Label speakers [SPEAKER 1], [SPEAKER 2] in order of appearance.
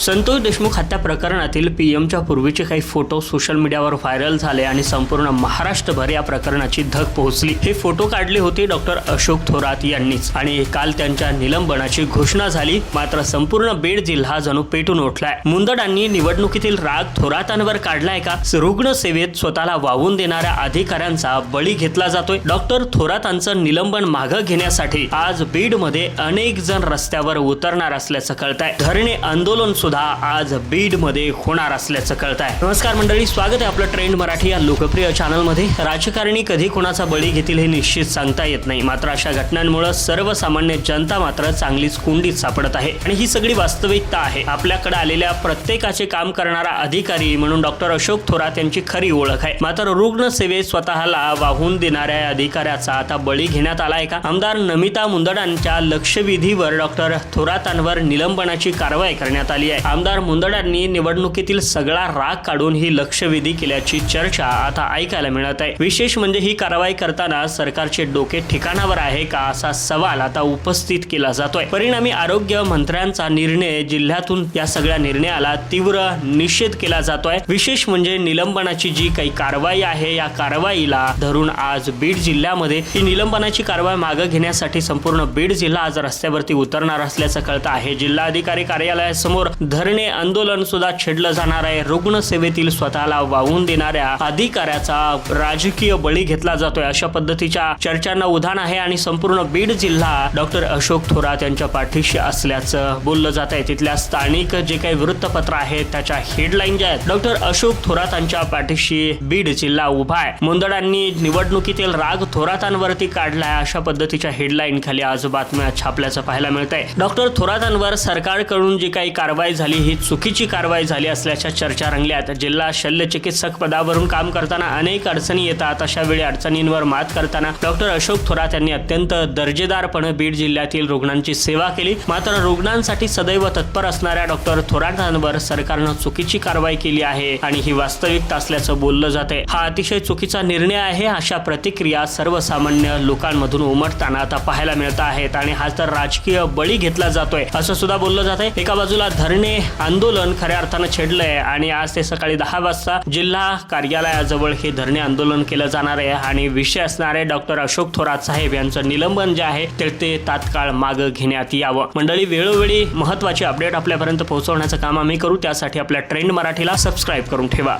[SPEAKER 1] संतोष देशमुख हत्या प्रकरणातील पीएमच्या पूर्वीचे काही फोटो सोशल मीडियावर व्हायरल झाले आणि संपूर्ण महाराष्ट्रभर या प्रकरणाची धग पोहोचली. हे फोटो काढले होते डॉक्टर अशोक थोरात यांनीच. आणि काल त्यांच्या निलंबनाची घोषणा झाली. मात्र संपूर्ण बीड जिल्हा जणू पेटून उठलाय. मुंदडांनी निवडणुकीतील राग थोरातांवर काढलाय का? रुग्ण सेवेत स्वतःला वाहून देणाऱ्या अधिकाऱ्यांचा बळी घेतला जातोय. डॉक्टर थोरातांचं निलंबन मागं घेण्यासाठी आज बीडमध्ये अनेक जण रस्त्यावर उतरणार असल्याचं कळत आहे धरणे आंदोलन सुद्धा आज बीडमध्ये होणार असल्याचं कळत आहे नमस्कार मंडळी स्वागत आहे आपलं ट्रेंड मराठी या लोकप्रिय चॅनलमध्ये. राजकारणी कधी कोणाचा बळी घेतील हे निश्चित सांगता येत नाही. मात्र अशा घटनांमुळे सर्वसामान्य जनता मात्र चांगलीच कुंडीत सापडत आहे. आणि ही सगळी वास्तविकता आहे. आपल्याकडे आलेल्या प्रत्येकाचे काम करणारा अधिकारी म्हणून डॉक्टर अशोक थोरात यांची खरी ओळख आहे. मात्र रुग्ण सेवेत स्वतःला वाहून देणाऱ्या अधिकाऱ्याचा आता बळी घेण्यात आलाय का? आमदार नमिता मुंदडांच्या लक्षवेधीवर डॉक्टर थोरातांवर निलंबनाची कारवाई करण्यात आली आहे. आमदार मुंदडांनी निवडणुकीतील सगळा राग काढून ही लक्षवेधी केल्याची चर्चा आता ऐकायला मिळत आहे. विशेष म्हणजे ही कारवाई करताना सरकारचे डोके ठिकाणावर आहे का असा सवाल आता उपस्थित केला जातोय. परिणामी आरोग्य मंत्र्यांचा निर्णय जिल्ह्यातून या सगळ्या निर्णयाला तीव्र निषेध केला जातोय. विशेष म्हणजे निलंबनाची जी काही कारवाई आहे या कारवाईला धरून आज बीड जिल्ह्यामध्ये ही निलंबनाची कारवाई मागे घेण्यासाठी संपूर्ण बीड जिल्हा आज रस्त्यावरती उतरणार असल्याचं कळतं आहे. जिल्हाधिकारी कार्यालयासमोर धरणे आंदोलन सुद्धा छेडलं जाणार आहे. रुग्णसेवेतील स्वतःला वाहून देणाऱ्या अधिकाऱ्याचा राजकीय बळी घेतला जातोय अशा पद्धतीच्या चर्चांना उधाण आहे आणि संपूर्ण बीड जिल्हा डॉक्टर अशोक थोरात यांच्या पाठीशी असल्याचं बोललं जात आहे. तिथल्या स्थानिक जे काही वृत्तपत्र आहेत त्याच्या हेडलाईन ज्या आहेत डॉक्टर अशोक थोरातांच्या पाठीशी बीड जिल्हा उभा आहे. मुंदडांनी निवडणुकीतील राग थोरातांवरती काढलाय अशा पद्धतीच्या हेडलाईन खाली आज बातम्या छापल्याचं पाहायला मिळत आहे डॉक्टर थोरातांवर सरकारकडून जी काही कारवाई झाली ही चुकीची कारवाई झाली असल्याच्या चर्चा रंगल्यात. जिल्हा शल्य चिकित्सक पदावरून काम करताना अनेक अडचणी येतात अशा वेळी अडचणींवर मात करताना डॉक्टर अशोक थोरात यांनी अत्यंत दर्जेदारपणे बीड जिल्ह्यातील रुग्णांची सेवा केली. मात्र रुग्णांसाठी सदैव तत्पर असणाऱ्या डॉक्टर थोरातांवर सरकारनं चुकीची कारवाई केली आहे आणि ही वास्तविकता असल्याचं बोललं जाते हा अतिशय चुकीचा निर्णय आहे अशा प्रतिक्रिया सर्वसामान्य लोकांमधून उमटताना आता पाहायला मिळत आहेत आणि हा तर राजकीय बळी घेतला जातोय असं सुद्धा बोललं जात आहे एका बाजूला धरणे आंदोलन खऱ्या अर्थानं छेडलंय आणि आज ते सकाळी दहा वाजता जिल्हा कार्यालयाजवळ हे धरणे आंदोलन केलं जाणार आहे. आणि विषय असणारे डॉक्टर अशोक थोरात साहेब यांचं निलंबन जे आहे ते ते तात्काळ मागं घेण्यात यावं. मंडळी वेळोवेळी महत्त्वाचे अपडेट आपल्यापर्यंत पोहोचवण्याचं काम आम्ही करू. त्यासाठी आपल्या ट्रेंड मराठीला सबस्क्राईब करून ठेवा.